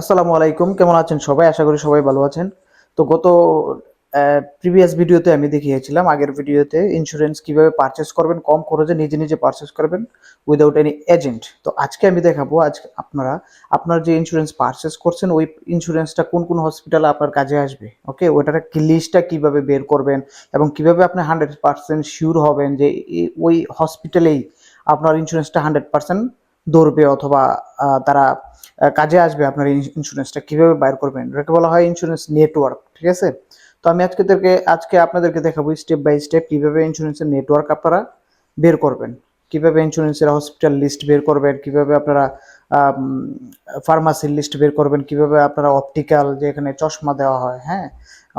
আসসালামু আলাইকুম, কেমন আছেন সবাই? আশা করি সবাই ভালো আছেন। তো গত প্রিভিয়াস ভিডিওতে আমি দেখিয়েছিলাম, আগের ভিডিওতে ইন্স্যুরেন্স কীভাবে পারচেস করবেন, কম খরচে নিজে নিজে পারচেস করবেন উইদাউট এনি এজেন্ট তো আজকে আমি দেখাবো, আজ আপনারা, আপনার যে ইন্স্যুরেন্স পারচেস করছেন, ওই ইন্স্যুরেন্সটা কোন কোন হসপিটালে আপনার কাজে আসবে? ওকে ওটার লিস্টটা কীভাবে বের করবেন এবং কীভাবে আপনি হান্ড্রেড পার্সেন্ট শিওর হবেন যে ওই হসপিটালেই আপনার ইন্স্যুরেন্সটা হান্ড্রেড পার্সেন্ট ধরবে অথবা তারা কাজে আসবে আপনার ইন্স্যুরেন্সটা কীভাবে বাইর করবেন? এটাকে বলা হয় ইন্স্যুরেন্স নেটওয়ার্ক ঠিক আছে? তো আমি আজকে আজকে আপনাদেরকে দেখাবো স্টেপ বাই স্টেপ কীভাবে ইন্স্যুরেন্সের নেটওয়ার্ক আপনারা বের করবেন। কীভাবে ইন্স্যুরেন্সের হসপিটাল লিস্ট বের করবেন, কীভাবে আপনারা ফার্মাসির লিস্ট বের করবেন, কীভাবে আপনারা অপটিক্যাল যে এখানে চশমা দেওয়া হয় হ্যাঁ?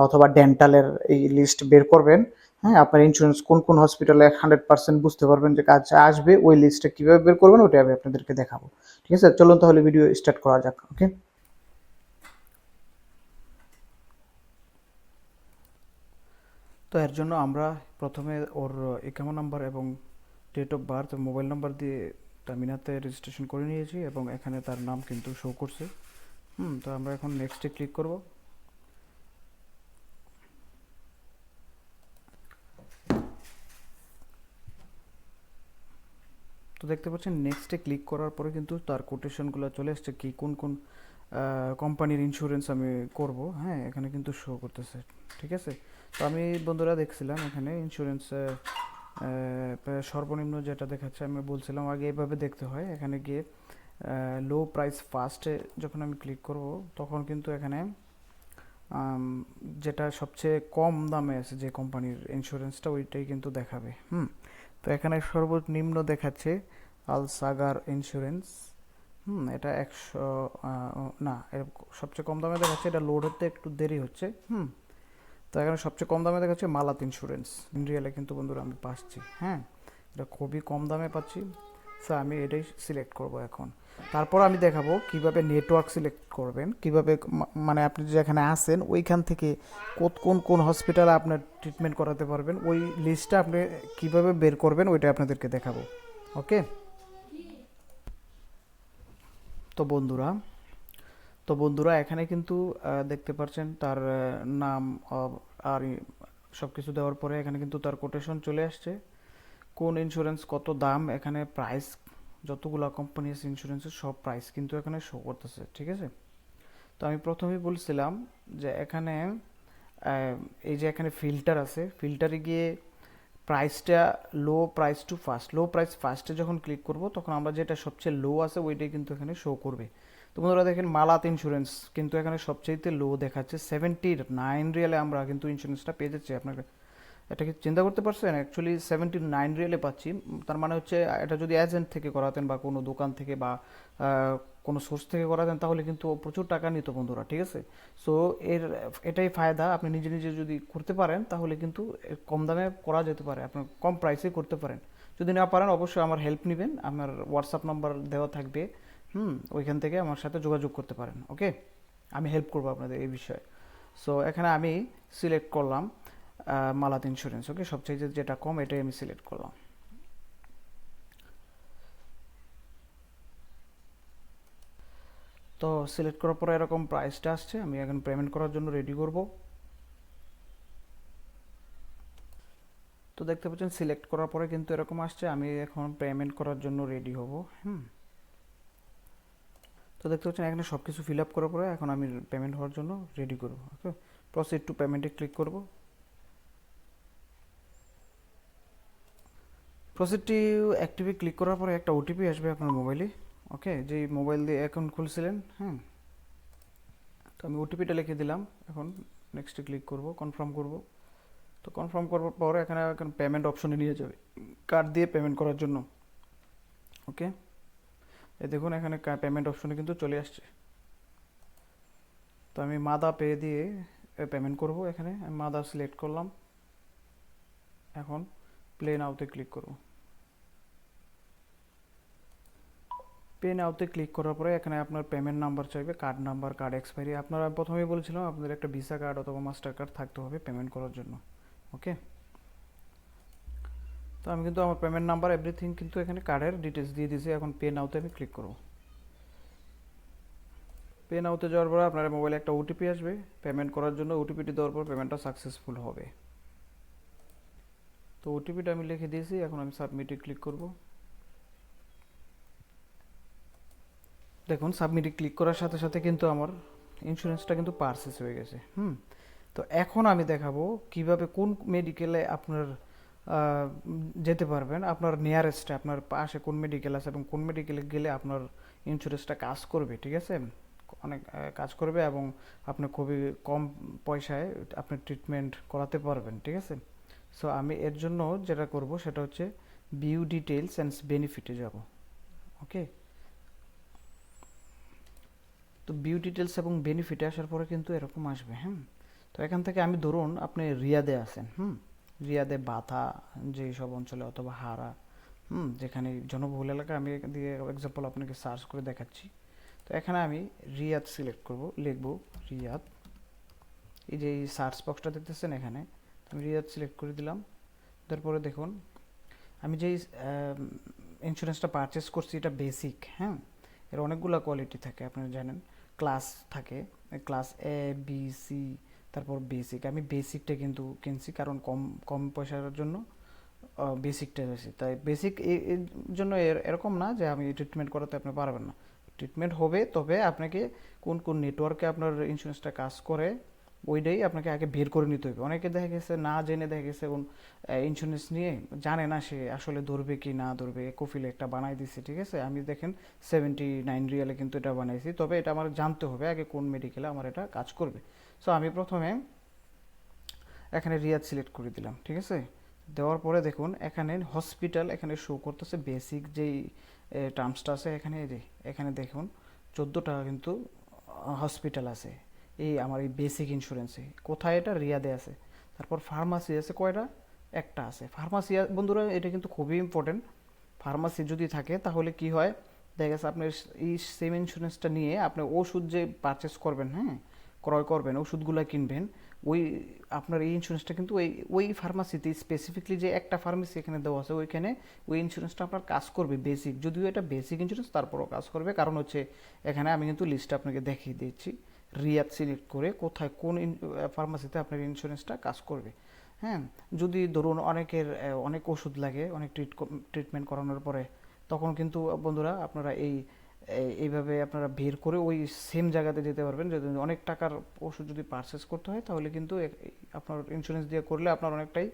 অথবা ডেন্টালের এই লিস্ট বের করবেন। হ্যাঁ আপনার ইন্স্যুরেন্স কোন কোন হসপিটালে এক হান্ড্রেড পার্সেন্ট বুঝতে পারবেন যে কাজ আসবে, ওই লিস্টটা কীভাবে বের করবেন ওটা আমি আপনাদেরকে দেখাবো। ঠিক আছে? চলুন তাহলে ভিডিও স্টার্ট করা যাক ওকে তো এর জন্য আমরা প্রথমে ওর একাউন্ট নাম্বার এবং date of birth mobile number দিয়ে টামিনাতে রেজিস্ট্রেশন করে নিয়েছি এবং এখানে তার নাম কিন্তু শো করছে। হুম, তো আমরা এখন নেক্সটে ক্লিক করব। দেখতে পাচ্ছেন নেক্সটে ক্লিক করার পরে কিন্তু তার কোটেশনগুলো চলে আসছে কি, কোন কোন কোম্পানির ইন্স্যুরেন্স আমি করব হ্যাঁ এখানে কিন্তু শো করতেছে, ঠিক আছে? তো আমি বন্ধুরা দেখছিলাম এখানে ইন্স্যুরেন্স সর্বনিম্ন যেটা দেখাচ্ছে, আমি বলছিলাম আগে এভাবে দেখতে হয়, এখানে গিয়ে লো প্রাইস ফার্স্টে যখন আমি ক্লিক করব, তখন কিন্তু এখানে যেটা সবচেয়ে কম দামে আছে যে কোম্পানির ইন্স্যুরেন্সটা ওইটাই কিন্তু দেখাবে, হুম? তো এখানে সর্বনিম্ন দেখাচ্ছে আল সাগার ইন্স্যুরেন্স। হুম, এটা একশো না সবচেয়ে কম দামে দেখাচ্ছে, এটা লোড হতে একটু দেরি হচ্ছে, হুম। তো এখানে সবচেয়ে কম দামে দেখাচ্ছে মালাত ইন্স্যুরেন্স রিয়েলে কিন্তু বন্ধুরা আমি পাচ্ছি হ্যাঁ। এটা খুবই কম দামে পাচ্ছি স্যার আমি এটাই সিলেক্ট করব এখন। তারপর আমি দেখাবো কীভাবে নেটওয়ার্ক সিলেক্ট করবেন, কীভাবে মানে আপনি যেখানে আসেন ওইখান থেকে কোন কোন হসপিটালে আপনার ট্রিটমেন্ট করাতে পারবেন, ওই লিস্টটা আপনি কীভাবে বের করবেন, ওইটা আপনাদেরকে দেখাবো ওকে তো বন্ধুরা তো বন্ধুরা, এখানে কিন্তু দেখতে পাচ্ছেন তার নাম আর সব কিছু দেওয়ার পরে এখানে কিন্তু তার কোটেশন চলে আসছে। কোন ইন্স্যুরেন্স কত দাম, এখানে প্রাইস যতগুলো কোম্পানি আছে ইন্স্যুরেন্সের সব প্রাইস কিন্তু এখানে শো করতেছে, ঠিক আছে? তো আমি প্রথমেই বলছিলাম যে এখানে এই যে এখানে ফিল্টার আছে ফিল্টারে গিয়ে প্রাইসটা low price to first low price ফার্স্টে যখন ক্লিক করব, তখন আমরা যেটা সবচেয়ে লো আছে ওইটাই কিন্তু এখানে শো করবে। তো বন্ধুরা দেখেন মালাত ইন্স্যুরেন্স কিন্তু এখানে সবচেয়ে লো দেখাচ্ছে। সেভেন্টি নাইন রিয়ালে আমরা কিন্তু ইন্স্যুরেন্সটা পেয়ে যাচ্ছি আপনাকে। এটা কি চিন্তা করতে পারছেন? অ্যাকচুয়ালি সেভেন্টি নাইন রিয়েলে পাচ্ছি। তার মানে হচ্ছে, এটা যদি এজেন্ট থেকে করাতেন বা কোনো দোকান থেকে বা কোনো সোর্স থেকে করাতেন, তাহলে কিন্তু প্রচুর টাকা নিত বন্ধুরা, ঠিক আছে? সো এর, এটাই ফায়দা। আপনি নিজে নিজে যদি করতে পারেন, তাহলে কিন্তু কম দামে করা যেতে পারে। আপনার কম প্রাইসে করতে পারেন। যদি না পারেন, অবশ্যই আমার হেল্প নেবেন। আমার হোয়াটসঅ্যাপ নাম্বার দেওয়া থাকবে। হুম, ওইখান থেকে আমার সাথে যোগাযোগ করতে পারেন ওকে আমি হেল্প করব আপনাদের এই বিষয়ে। সো এখানে আমি সিলেক্ট করলাম। মালাত ইন্স্যুরেন্স ওকে সবচেয়ে যেটা কম, এটাই আমি সিলেক্ট করলাম। তো সিলেক্ট করার পরে এরকম প্রাইসটা আসছে, আমি এখন পেমেন্ট করার জন্য রেডি করব। তো দেখতে পাচ্ছেন সিলেক্ট করার পরে কিন্তু এরকম আসছে, আমি এখন পেমেন্ট করার জন্য রেডি হব, হুম? তো দেখতে পাচ্ছেন, এখানে সব কিছু ফিল আপ করার পরে এখন আমি পেমেন্ট হওয়ার জন্য রেডি করব ওকে প্রসিড টু পেমেন্টে ক্লিক করব। প্রসিডটি অ্যাক্টিভে ক্লিক করার পরে একটা ওটিপি আসবে আপনার মোবাইলে ওকে যেই মোবাইল দিয়ে অ্যাকাউন্ট খুলছিলেন হ্যাঁ তো আমি ওটিপিটা লিখে দিলাম, এখন নেক্সটে ক্লিক করব কনফার্ম করব। তো কনফার্ম করার পর এখানে এখন পেমেন্ট অপশনে নিয়ে যাবে কার্ড দিয়ে পেমেন্ট করার জন্য ওকে এই দেখুন এখানে পেমেন্ট অপশনে কিন্তু চলে আসছে। তো আমি মাদা পে দিয়ে পেমেন্ট করব এখানে, আমি মাদা সিলেক্ট করলাম, এখন প্লে নাওতে ক্লিক করব। পে নাওতে ক্লিক করার পরে এখানে আপনার পেমেন্ট নাম্বার চাইবে কার্ড নাম্বার কার্ড এক্সপায়ারি আপনারা প্রথমেই বলেছিলাম, আপনাদের একটা ভিসা কার্ড অথবা মাস্টার কার্ড থাকতে হবে পেমেন্ট করার জন্য। ওকে তো আমি কিন্তু আমার পেমেন্ট নাম্বার এভরিথিং কিন্তু এখানে কার্ডের ডিটেলস দিয়ে দিয়েছি। এখন পে নাওতে আমি ক্লিক করব। পে নাওতে যাওয়ার পর আপনার মোবাইলে একটা ওটিপি আসবে। পেমেন্ট করার জন্য ওটিপিটি দেওয়ার পর পেমেন্টটা সাকসেসফুল হবে। তো ওটিপিটা আমি লিখে দিয়েছি। এখন আমি সাবমিটে ক্লিক করব। দেখুন সাবমিটে ক্লিক করার সাথে সাথে কিন্তু আমার ইন্স্যুরেন্সটা কিন্তু পারচেস হয়ে গেছে, হুম? তো এখন আমি দেখাবো কীভাবে কোন মেডিকেলে আপনার যেতে পারবেন, আপনার নিয়ারেস্টে আপনার পাশে কোন মেডিকেল আছে এবং কোন মেডিকেলে গেলে আপনার ইন্স্যুরেন্সটা কাজ করবে, ঠিক আছে? অনেক কাজ করবে এবং আপনি খুবই কম পয়সায় আপনি ট্রিটমেন্ট করাতে পারবেন, ঠিক আছে? সো আমি এর জন্য যেটা করব সেটা হচ্ছে বিউ ডিটেলস অ্যান্ড বেনিফিটে যাব ওকে বিউ ডিটেলস এবং বেনিফিটে আসার পরে কিন্তু এরকম আসবে হ্যাঁ তো এখান থেকে আমি ধরুন আপনি রিয়াদে আছেন, হুম? রিয়াদে বাথা যে সব অঞ্চলে অথবা হারা, হুম? যেখানে জনবহুল এলাকা, আমি দিয়ে এক্সাম্পল আপনাকে সার্চ করে দেখাচ্ছি। তো এখানে আমি রিয়াদ সিলেক্ট করব, লিখব রিয়াদ। এই যে এই সার্চ বক্সটা দেখতেছেন এখানে আমি রিয়াদ সিলেক্ট করে দিলাম। তারপরে দেখুন, আমি যেই ইন্স্যুরেন্সটা পারচেস করছি, এটা বেসিক হ্যাঁ? এর অনেকগুলো কোয়ালিটি থাকে, আপনারা জানেন। ক্লাস থাকে ক্লাস এ বি সি তারপর বেসিক আমি বেসিকটা কিন্তু কিনছি কারণ কম কম পয়সার জন্য বেসিকটা বেশি। তাই বেসিক এর জন্য এর- এরকম না যে আমি ট্রিটমেন্ট করাতে আপনি পারবেন না। ট্রিটমেন্ট হবে, তবে আপনাকে কোন কোন নেটওয়ার্কে আপনার ইন্স্যুরেন্সটা কাজ করে ওইটাই আপনাকে আগে বের করে নিতে হবে। অনেকে দেখা গেছে না জেনে দেখা গেছে ইন্স্যুরেন্স নিয়ে জানে না সে আসলে ধরবে কি না ধরবে, কফিলে একটা বানাই দিছে, ঠিক আছে? আমি দেখেন সেভেন্টি নাইন রিয়ালে কিন্তু এটা বানাইছি, তবে এটা আমার জানতে হবে আগে কোন মেডিকেলে আমার এটা কাজ করবে। সো আমি প্রথমে এখানে রিয়াদ সিলেক্ট করে দিলাম, ঠিক আছে? দেওয়ার পরে দেখুন, এখানে হসপিটাল এখানে শো করতেছে বেসিক যেই টার্মসটা আছে এখানে এখানে দেখুন চোদ্দোটা কিন্তু হসপিটাল আছে। এই আমার এই বেসিক ইন্স্যুরেন্সে কোথায় এটা? রিয়াদে আছে। তারপর ফার্মাসি আছে কয়টা? একটা আছে। ফার্মাসি বন্ধুরা, এটা কিন্তু খুবই ইম্পর্টেন্ট ফার্মাসি যদি থাকে, তাহলে কি হয়? দেখা গেছে আপনার এই সেম ইন্স্যুরেন্সটা নিয়ে আপনি ওষুধ যে পারচেস করবেন হ্যাঁ? ক্রয় করবেন, ওষুধগুলো কিনবেন, ওই আপনার এই ইন্স্যুরেন্সটা কিন্তু ওই ওই ফার্মাসিতে স্পেসিফিকলি যে একটা ফার্মেসি এখানে দেওয়া আছে, ওইখানে ওই ইন্স্যুরেন্সটা আপনার কাজ করবে বেসিক যদিও এটা বেসিক ইন্স্যুরেন্স তারপরও কাজ করবে। কারণ হচ্ছে, এখানে আমি কিন্তু লিস্টটা আপনাকে দেখিয়ে দিচ্ছি। রিয়াদ সিলেক্ট করে কোথায় কোন ফার্মাসিতে আপনার ইন্স্যুরেন্সটা কাজ করবে। হ্যাঁ? যদি ধরুন অনেকের অনেক ওষুধ লাগে, অনেক ট্রিট ট্রিটমেন্ট করানোর পরে, তখন কিন্তু বন্ধুরা আপনারা এই, এই- এইভাবে আপনারা বের করে ওই সেম জায়গাতে যেতে পারবেন। যদি অনেক টাকার ওষুধ যদি পারচেস করতে হয়, তাহলে কিন্তু আপনার ইন্স্যুরেন্স দিয়ে করলে আপনার অনেকটাই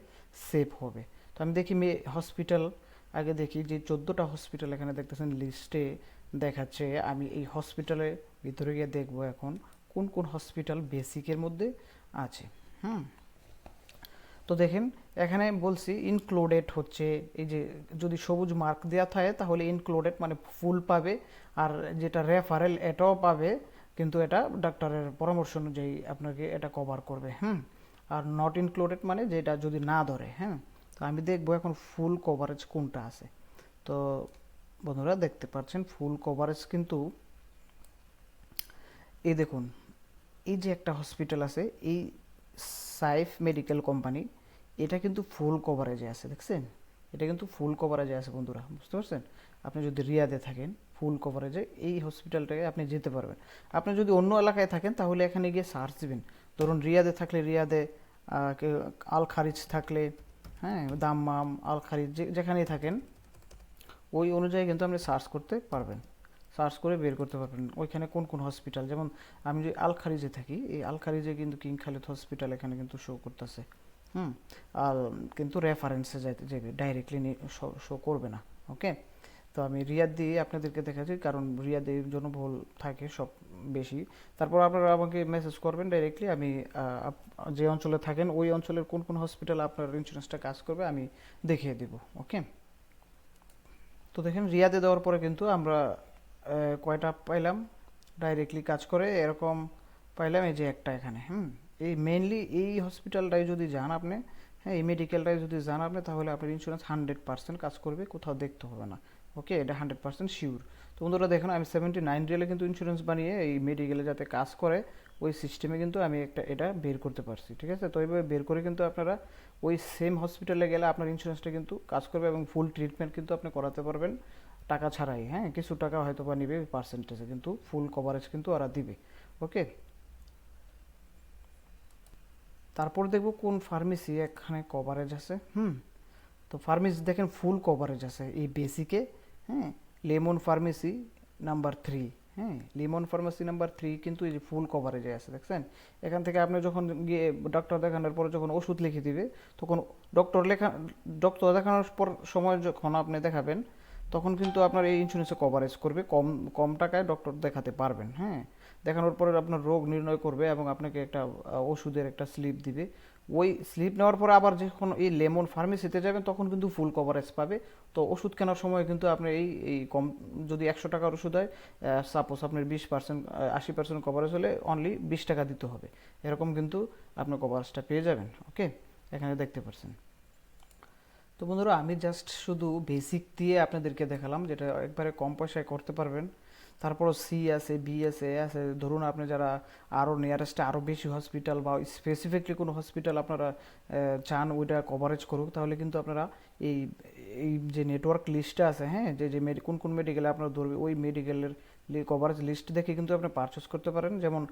সেফ হবে। তো আমি দেখি মে হসপিটাল আগে দেখি যে চোদ্দোটা হসপিটাল এখানে দেখতেছেন লিস্টে দেখাচ্ছে। আমি এই হসপিটালের ভিতরে গিয়ে দেখব এখন। কোন কোন হসপিটাল বেসিকের মধ্যে আছে, হুম? তো দেখেন, এখানে বলছি ইনক্লুডেড হচ্ছে, এই যে যদি সবুজ মার্ক দেওয়া থাকে, তাহলে ইনক্লুডেড মানে ফুল পাবে, আর যেটা রেফারেল এটাও পাবে, কিন্তু এটা ডাক্তারের পরামর্শ অনুযায়ী আপনাকে এটা কভার করবে, হুম? আর নট ইনক্লুডেড মানে যেটা যদি না ধরে হ্যাঁ? তো আমি দেখব এখন ফুল কভারেজ কোনটা আছে। তো বন্ধুরা দেখতে পাচ্ছেন ফুল কভারেজ কিন্তু, এই দেখুন এই যে একটা হসপিটাল আছে, এই সাইফ মেডিকেল কোম্পানি এটা কিন্তু ফুল কভারেজে আছে, দেখছেন? এটা কিন্তু ফুল কভারেজে আছে, বন্ধুরা, বুঝতে পারছেন? আপনি যদি রিয়াদে থাকেন ফুল কভারেজে এই হসপিটালটাকে আপনি যেতে পারবেন। আপনি যদি অন্য এলাকায় থাকেন, তাহলে এখানে গিয়ে সার্চ দিবেন। ধরুন, রিয়াদে থাকলে রিয়াদে আল খারিজ থাকলে হ্যাঁ দাম্মাম, আল খারিজ যেখানেই থাকেন, ওই অনুযায়ী কিন্তু আপনি সার্চ করতে পারবেন। সার্চ করে বের করতে পারবেন। ওইখানে কোন কোন হসপিটাল যেমন আমি যে আল খারিজে থাকি, এই আল খারিজে কিন্তু কিং খালিদ হসপিটাল এখানে কিন্তু শো করতেছে। হুম? আর কিন্তু রেফারেন্সে যাইতে যাবে ডাইরেক্টলি শো করবে না। ওকে? তো আমি রিয়াদ দিয়ে আপনাদেরকে দেখাচ্ছি, কারণ রিয়াদে জনবহুল থাকে সব বেশি। তারপর আপনারা আমাকে মেসেজ করবেন ডাইরেক্টলি আমি যে অঞ্চলে থাকেন, ওই অঞ্চলের কোন কোন হসপিটাল আপনার ইন্স্যুরেন্সটা কাজ করবে, আমি দেখিয়ে দেব। ওকে? তো দেখেন, রিয়াদে দেওয়ার পরে কিন্তু আমরা কয়টা পাইলাম? ডাইরেক্টলি কাজ করে এরকম পাইলাম এই যে একটা এখানে, হুম? এই মেইনলি এই হসপিটালটাই যদি যান আপনি হ্যাঁ এই মেডিকেলটাই যদি যান আপনি, তাহলে আপনার ইন্স্যুরেন্স হান্ড্রেড পার্সেন্ট কাজ করবে, কোথাও দেখতে হবে না। ওকে এটা হান্ড্রেড পার্সেন্ট শিওর তো বন্ধুরা দেখুন, আমি সেভেন্টি নাইন রিয়েলে কিন্তু ইন্স্যুরেন্স বানিয়ে এই মেডিকেলে যাতে কাজ করে, ওই সিস্টেমে কিন্তু আমি একটা এটা বের করতে পারছি, ঠিক আছে? তো এইভাবে বের করে কিন্তু আপনারা ওই সেম হসপিটালে গেলে আপনার ইন্স্যুরেন্সটা কিন্তু কাজ করবে এবং ফুল ট্রিটমেন্ট কিন্তু আপনি করাতে পারবেন। টাকা ছাড়াই হ্যাঁ কিছু টাকা হয়তো বা নিবে পার্সেন্টেজে কিন্তু ফুল কভারেজ কিন্তু ওরা দিবে ওকে তারপর দেখব কোন ফার্মেসি এখানে কভারেজ আছে, হুম? তো ফার্মেসি দেখেন ফুল কভারেজ আছে, এই বেসিকে হ্যাঁ লেমন ফার্মেসি নাম্বার থ্রি হ্যাঁ লিমন ফার্মেসি নাম্বার থ্রি কিন্তু এই যে ফুল কভারেজে আছে, দেখছেন? এখান থেকে আপনি যখন গিয়ে ডক্টর দেখানোর পরে যখন ওষুধ লিখে দিবে, তখন ডক্টর লেখা ডক্টর দেখানোর পর সময় যখন আপনি দেখাবেন তখন কিন্তু আপনার এই ইন্স্যুরেন্সে কভারেজ করবে। কম কম টাকায় ডক্টর দেখাতে পারবেন হ্যাঁ? দেখানোর পরে আপনার রোগ নির্ণয় করবে এবং আপনাকে একটা ওষুধের একটা স্লিপ দিবে। ওই স্লিপ নেওয়ার পরে আবার যখন এই লেমন ফার্মেসিতে যাবেন, তখন কিন্তু ফুল কভারেজ পাবে। তো ওষুধ কেনার সময় কিন্তু আপনি এই এই কম, যদি একশো টাকার ওষুধ হয় সাপোজ আপনার বিশ পার্সেন্ট আশি পার্সেন্ট কভারেজ হলে অনলি বিশ টাকা দিতে হবে। এরকম কিন্তু আপনি কভারেজটা পেয়ে যাবেন ওকে এখানে দেখতে পাচ্ছেন তো বন্ধুরা, আমি জাস্ট শুধু বেসিক দিয়ে আপনাদেরকে দেখালাম যেটা একবারে কম পয়সায় করতে পারবেন। তারপরও সি আছে বি আছে এ আছে। ধরুন আপনি যারা আরও নিয়ারেস্টে আরও বেশি হসপিটাল বা স্পেসিফিকলি কোনো হসপিটাল আপনারা চান ওইটা কভারেজ করুক, তাহলে কিন্তু আপনারা এই এই যে নেটওয়ার্ক লিস্টটা আছে হ্যাঁ যে যে কোন কোন মেডিকেলে আপনারা ধরবে, ওই মেডিকেলের কভারেজ লিস্ট দেখে কিন্তু আপনি পারচেস করতে পারেন। যেমন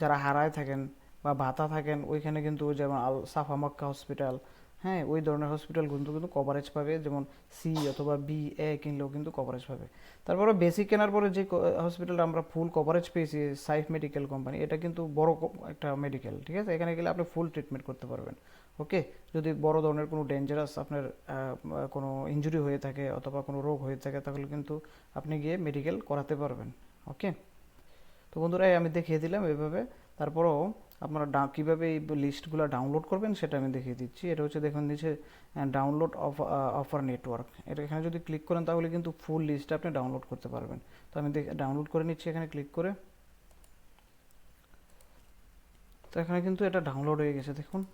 যারা হারায় থাকেন বা ভাতা থাকেন, ওইখানে কিন্তু যেমন আল সাফা মক্কা হসপিটাল হ্যাঁ ওই ধরনের হসপিটাল কিন্তু কভারেজ পাবে, যেমন সি অথবা বি এ কিনলেও কিন্তু কভারেজ পাবে। তারপরে বেসিক কেনার পরে যে হসপিটালটা আমরা ফুল কভারেজ পেয়েছি সাইফ মেডিকেল কোম্পানি এটা কিন্তু বড় একটা মেডিকেল ঠিক আছে? এখানে গেলে আপনি ফুল ট্রিটমেন্ট করতে পারবেন ওকে যদি বড় ধরনের কোনো ডেঞ্জারাস আপনার কোনো ইনজুরি হয়ে থাকে অথবা কোনো রোগ হয়ে থাকে, তাহলে কিন্তু আপনি গিয়ে মেডিকেল করাতে পারবেন ওকে তো বন্ধুরা আমি দেখিয়ে দিলাম এভাবে। তারপরও আপনারা ডা- কীভাবে এই লিস্টগুলো ডাউনলোড করবেন সেটা আমি দেখিয়ে দিচ্ছি। এটা হচ্ছে দেখুন নিচে ডাউনলোড অফ অফার নেটওয়ার্ক এটা এখানে যদি ক্লিক করেন তাহলে কিন্তু ফুল লিস্ট আপনি ডাউনলোড করতে পারবেন। তো আমি ডাউনলোড করে নিচ্ছি এখানে ক্লিক করে। তো এখানে কিন্তু এটা ডাউনলোড হয়ে গেছে, দেখুন।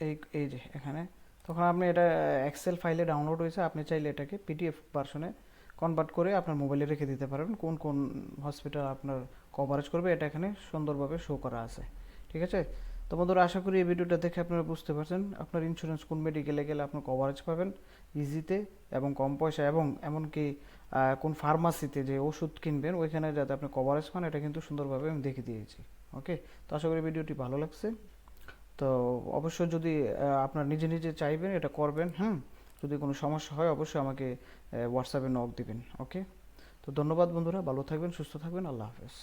এই এই যে, এখানে। তখন আপনি এটা এক্সেল ফাইলে ডাউনলোড হয়েছে, আপনি চাইলে এটাকে পিডিএফ ভার্সনে কনভার্ট করে আপনার মোবাইলে রেখে দিতে পারবেন। কোন কোন হসপিটাল আপনার কভারেজ করবে, এটা এখানে সুন্দরভাবে শো করা আছে। ঠিক আছে? তো বন্ধুরা, আশা করি এই ভিডিওটা দেখে আপনারা বুঝতে পারছেন আপনার ইন্স্যুরেন্স কোন মেডিকেলে গেলে আপনার কভারেজ পাবেন ইজিতে এবং কম পয়সা এবং এমনকি কোন ফার্মাসিতে যে ওষুধ কিনবেন, ওইখানে যাতে আপনি কভারেজ পান, এটা কিন্তু সুন্দরভাবে আমি দেখে দিয়েছি। ওকে তো আশা করি ভিডিওটি ভালো লাগছে। তো অবশ্যই যদি আপনার নিজে নিজে চাইবেন, এটা করবেন, হুম? যদি কোনো সমস্যা হয়, অবশ্যই আমাকে হোয়াটসঅ্যাপে নক দিবেন। ওকে তো ধন্যবাদ বন্ধুরা, ভালো থাকবেন, সুস্থ থাকবেন, আল্লাহ হাফেজ।